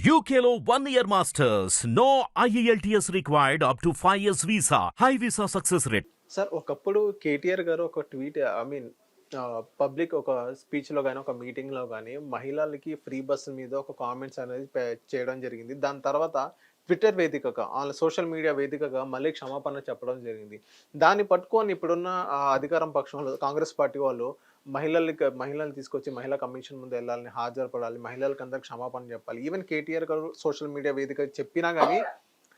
యూకేలో one year masters no E IELTS required up to 5 years visa. High visa success rate. Sir ఒకప్పుడు కేటీఆర్ గారు ఒక tweet I mean public ఒక స్పీచ్లో కానీ ఒక మీటింగ్లో కానీ మహిళలకి ఫ్రీ బస్సు మీద ఒక కామెంట్స్ అనేది పే- చేయడం జరిగింది దాని తర్వాత ట్విట్టర్ వేదికగా ఆన్ సోషల్ మీడియా వేదికగా మళ్ళీ క్షమాపణ చెప్పడం జరిగింది దాన్ని పట్టుకొని ఇప్పుడున్న అధికారం పక్షంలో కాంగ్రెస్ పార్టీ వాళ్ళు మహిళలకి మహిళలు తీసుకొచ్చి మహిళా కమిషన్ ముందు వెళ్ళాలని హాజరుపడాలి మహిళలకు అందరికి క్షమాపణ చెప్పాలి. ఈవెన్ కేటీఆర్ గారు సోషల్ మీడియా వేదిక చెప్పినా కానీ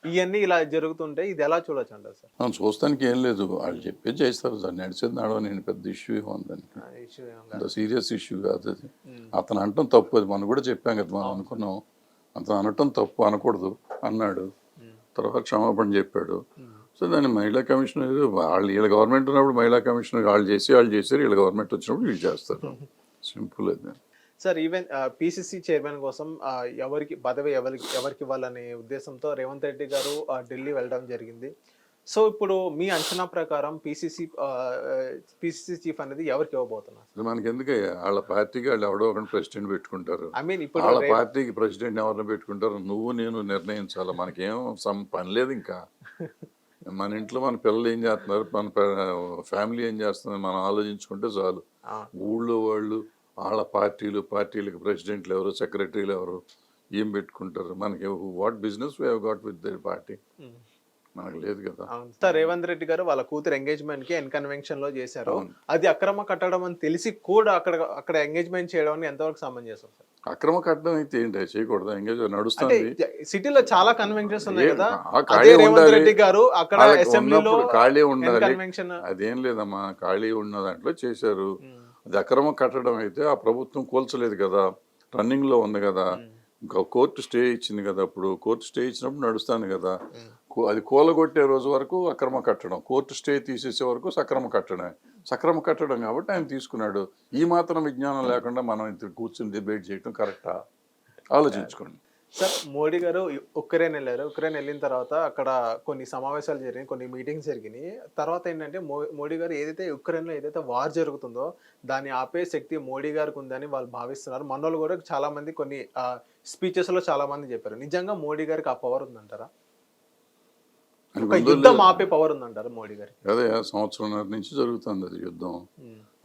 ఇవన్నీ ఇలా జరుగుతుంటే ఇది ఎలా చూడొచ్చు అంటారు సార్? మనం చూస్తానికి ఏం లేదు. వాళ్ళు చెప్పే చేస్తారు దాన్ని నడిచేది నడవ నేను పెద్ద ఇష్యూ ఉందని సీరియస్ ఇష్యూ కాదు. అది. అతను అనటం తప్పు అది. మనం కూడా చెప్పాం కదా మనం అనుకున్నాం. అతను అనటం తప్పు అనకూడదు అన్నాడు. తర్వాత క్షమాపణ చెప్పాడు. సో దాన్ని మహిళా కమిషన్ ఏదో వాళ్ళు వీళ్ళ గవర్నమెంట్ ఉన్నప్పుడు మహిళా కమిషన్ వాళ్ళు చేసి వాళ్ళు చేశారు వీళ్ళ గవర్నమెంట్ వచ్చినప్పుడు వీళ్ళు చేస్తారు. సింపుల్ అది. సార్ ఈవెన్ పిసిసి చైర్మన్ కోసం ఎవరికి పదవి ఎవరికి ఎవరికి ఇవ్వాలనే ఉద్దేశంతో రేవంత్ రెడ్డి గారు ఢిల్లీ వెళ్ళడం జరిగింది. సో ఇప్పుడు మీ అంచనా ప్రకారం పిసిసి పిసిసి చీఫ్ అనేది ఎవరికి ఇవ్వబోతున్నారు? మనకి ఎందుకయ్యా వాళ్ళ పార్టీకి వాళ్ళు ఎవడో ఒకటి ప్రెసిడెంట్ పెట్టుకుంటారు. ఐ మీన్ ఇప్పుడు వాళ్ళ పార్టీకి ప్రెసిడెంట్ ఎవరిని పెట్టుకుంటారు? నువ్వు నేను నిర్ణయించాలి? మనకేం సమ్ పని లేదు ఇంకా. మన ఇంట్లో మన పిల్లలు ఏం చేస్తున్నారు? మన ఫ్యామిలీ ఏం చేస్తుంది మనం ఆలోచించుకుంటే చాలు. ఊళ్ళో వాళ్ళు వాళ్ళ పార్టీలు పార్టీలకు ప్రెసిడెంట్లు ఎవరు సెక్రటరీలు ఎవరు ఏం పెట్టుకుంటారు? మనకి what business we got with their party. మనకు లేదు కదా. సార్. రేవంత్ రెడ్డి గారు వాళ్ళ కూతురు ఎంగేజ్మెంట్కి ఎన్ కన్వెన్షన్లో చేశారు. అది అక్రమ కట్టడం అని తెలిసి కూడా అక్కడ అక్కడ ఎంగేజ్మెంట్ చేయడం అని ఎంతవరకు సమంజసం సార్? అక్రమ కట్టడం అయితే ఏంటి? చేయకూడదు? ఎంగేజ్ నడుస్తుంది. సిటీలో చాలా కన్వెన్షన్స్ ఉన్నాయి కదా. అదే ఖాళీ రేవంత్. రెడ్డి గారు అక్కడ అసెంబ్లీలో ఖాళీ ఉండాలి. కన్వెన్షన్ అదేం లేదమ్మా ఖాళీ ఉన్న దాంట్లో చేశారు. అది అక్రమ కట్టడం అయితే ఆ ప్రభుత్వం కూల్చలేదు కదా. రన్నింగ్లో ఉంది కదా. ఇంకా కోర్టు స్టే ఇచ్చింది కదా. అప్పుడు కోర్టు స్టే ఇచ్చినప్పుడు నడుస్తాను కదా. అది కూలగొట్టే రోజు వరకు అక్రమ కట్టడం కోర్టు స్టే తీసేసే వరకు సక్రమ కట్టడమే. సక్రమ కట్టడం కాబట్టి ఆయన తీసుకున్నాడు. ఈ మాత్రం విజ్ఞానం లేకుండా మనం ఇంత కూర్చుని డిబేట్ చేయడం కరెక్టా? ఆలోచించుకోండి. సార్ మోడీ గారు ఉక్రెయిన్ వెళ్ళారు ఉక్రెయిన్ వెళ్ళిన తర్వాత అక్కడ కొన్ని సమావేశాలు జరిగినాయి కొన్ని మీటింగ్స్ జరిగినాయి. తర్వాత ఏంటంటే మో- మోడీ గారు ఏదైతే ఉక్రెయిన్లో ఏదైతే వార్ జరుగుతుందో దాన్ని ఆపే శక్తి మోడీ గారికి ఉందని వాళ్ళు భావిస్తున్నారు. మనోళ్ళు కూడా చాలామంది కొన్ని స్పీచెస్లో చాలామంది చెప్పారు. నిజంగా మోడీ గారికి ఆ పవర్ ఉందంటారా? ఒక ఉందో యుద్ధం. ఆపే పవర్ ఉందంటారా మోడీ అదే సంవత్సరంన్నర నుంచి జరుగుతుంది అది యుద్ధం.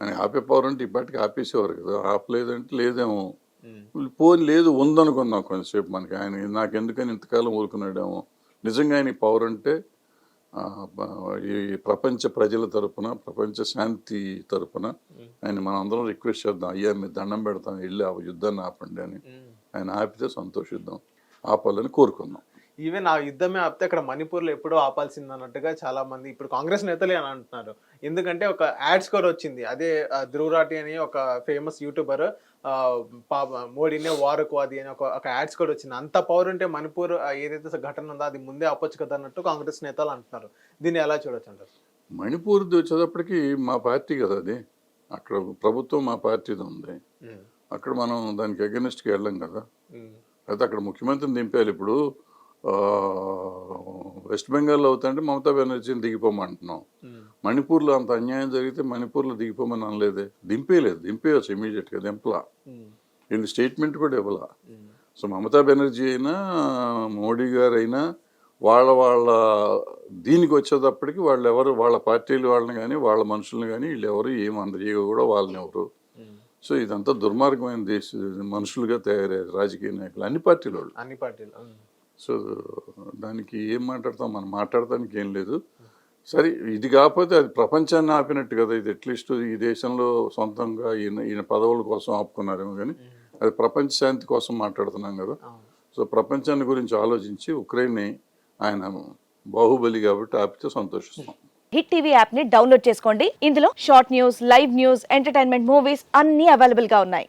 అని ఆపే పవర్ అంటే ఇప్పటికి ఆపేసేవారు కదా. ఆపలేదంటే లేదేమో. పోని లేదు ఉందనుకుందాం కొంతసేపు మనకి. ఆయన నాకు ఎందుకని ఇంతకాలం ఊరుకున్నాడేమో. నిజంగా ఆయన పవర్ అంటే ఈ ప్రపంచ ప్రజల తరపున ప్రపంచ శాంతి తరపున ఆయన మనం అందరం రిక్వెస్ట్ చేద్దాం అయ్యా మీరు దండం పెడతాం వెళ్ళి ఆ యుద్ధాన్ని ఆపండి అని. ఆయన ఆపితే సంతోషిద్దాం ఆపాలని కోరుకుందాం ఈవెన్ ఆ యుద్ధమే ఆపితే అక్కడ మణిపూర్లో ఎప్పుడో ఆపాల్సింది అన్నట్టుగా చాలా మంది ఇప్పుడు కాంగ్రెస్ నేతలే అని అంటున్నారు. ఎందుకంటే ఒక యాడ్ స్కోర్ వచ్చింది. అదే ఆ, ధ్రువ్ రాఠీ అని ఒక ఫేమస్ యూట్యూబర్ మోడీనే వారకువాది అని ఒక ఒక యాడ్ స్కోర్ వచ్చింది. అంత పవర్ ఉంటే మణిపూర్ ఏదైతే ఘటన ఉందో అది ముందే ఆపొచ్చు కదా అన్నట్టు కాంగ్రెస్ నేతలు అంటున్నారు. దీన్ని ఎలా చూడొచ్చు అంటారు? మణిపూర్ వచ్చేటప్పటికి మా పార్టీ కదా అది. అక్కడ ప్రభుత్వం మా పార్టీది ఉంది. అక్కడ మనం దానికి అగెనిస్ట్కి వెళ్ళాం కదా. అయితే అక్కడ ముఖ్యమంత్రిని దింపాలి ఇప్పుడు. వెస్ట్ బెంగాల్లో అవుతుంటే మమతా బెనర్జీని దిగిపోమంటున్నాం. మణిపూర్లో అంత అన్యాయం జరిగితే మణిపూర్లో దిగిపోమని అనలేదే. దింపేయలేదు దింపేయచ్చు ఇమీడియట్గా దింపలా. వీళ్ళు స్టేట్మెంట్ కూడా ఇవ్వాల. సో మమతా బెనర్జీ అయినా మోడీ గారు అయినా వాళ్ళ వాళ్ళ దీనికి వచ్చేటప్పటికి వాళ్ళు ఎవరు వాళ్ళ పార్టీలు వాళ్ళని కానీ వాళ్ళ మనుషుల్ని కానీ వీళ్ళు ఎవరు ఏం అందజేయ కూడా వాళ్ళని ఎవరు. సో ఇదంతా దుర్మార్గమైన దేశ మనుషులుగా తయారయ్యారు రాజకీయ నాయకులు అన్ని పార్టీల వాళ్ళు అన్ని పార్టీలు సో దానికి ఏం మాట్లాడతాం? మనం మాట్లాడటానికి ఏం లేదు. సరే ఇది కాకపోతే అది ప్రపంచాన్ని ఆపినట్టు కదా. ఇది అట్లీస్ట్ ఈ దేశంలో సొంతంగా ఈయన ఈయన పదవుల కోసం ఆపుకున్నారేమో కానీ అది ప్రపంచ శాంతి కోసం మాట్లాడుతున్నాం కదా. సో ప్రపంచాన్ని గురించి ఆలోచించి ఉక్రెయిన్ని ఆయన బాహుబలి కాబట్టి ఆపితే సంతోషిస్తాం. హిట్ టీవీ యాప్ని డౌన్లోడ్ చేసుకోండి. ఇందులో short news live news entertainment movies అన్ని అవైలబుల్గా ఉన్నాయి.